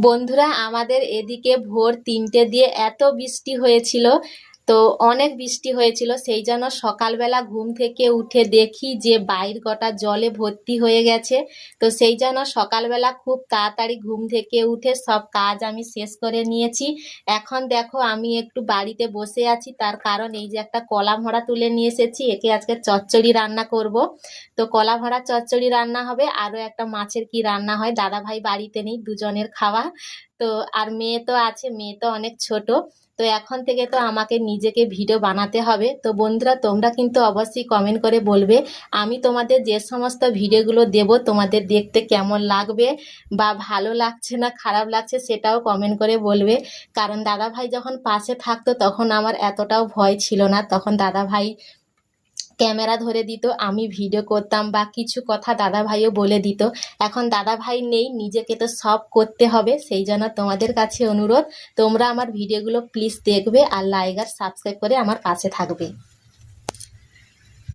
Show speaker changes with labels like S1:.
S1: বন্ধুরা আমাদের এদিকে ভোর তিনটে দিয়ে এত বৃষ্টি হয়েছিল। তো অনেক বৃষ্টি হয়েছিল, সেই জন্য সকালবেলা ঘুম থেকে উঠে দেখি যে বাইর গোটা জলে ভর্তি হয়ে গেছে। তো সেই জন্য সকালবেলা খুব তাড়াতাড়ি ঘুম থেকে উঠে সব কাজ আমি শেষ করে নিয়েছি। এখন দেখো আমি একটু বাড়িতে বসে আছি, তার কারণ এই যে একটা কলা ভরা তুলে নিয়ে এসেছি, একে আজকে চচ্চড়ি রান্না করব। তো কলা ভরা চচ্চড়ি রান্না হবে, আরও একটা মাছের কি রান্না হয় দাদা ভাই বাড়িতে নেই, দুজনের খাওয়া। তো আর মেয়ে তো আছে, মেয়ে তো অনেক ছোট। তো এখন থেকে তো আমাকে নিজেকে ভিডিও বানাতে হবে। তো বন্ধুরা, তোমরা কিন্তু অবশ্যই কমেন্ট করে বলবে, আমি তোমাদের যে সমস্ত ভিডিওগুলো দেব, তোমাদের দেখতে কেমন লাগবে বা ভালো লাগছে না, খারাপ লাগছে সেটাও কমেন্ট করে বলবে। কারণ দাদা ভাই যখন পাশে থাকতো, তখন আমার এতটাও ভয় ছিল না। তখন দাদা ভাই ক্যামেরা ধরে দিত, আমি ভিডিও করতাম বা কিছু কথা দাদা ভাইও বলে দিত। এখন দাদা ভাই নেই, নিজেকে তো সব করতে হবে, সেই জন্য তোমাদের কাছে অনুরোধ, তোমরা আমার ভিডিওগুলো প্লিজ দেখবে আর লাইক আর সাবস্ক্রাইব করে আমার কাছে থাকবে।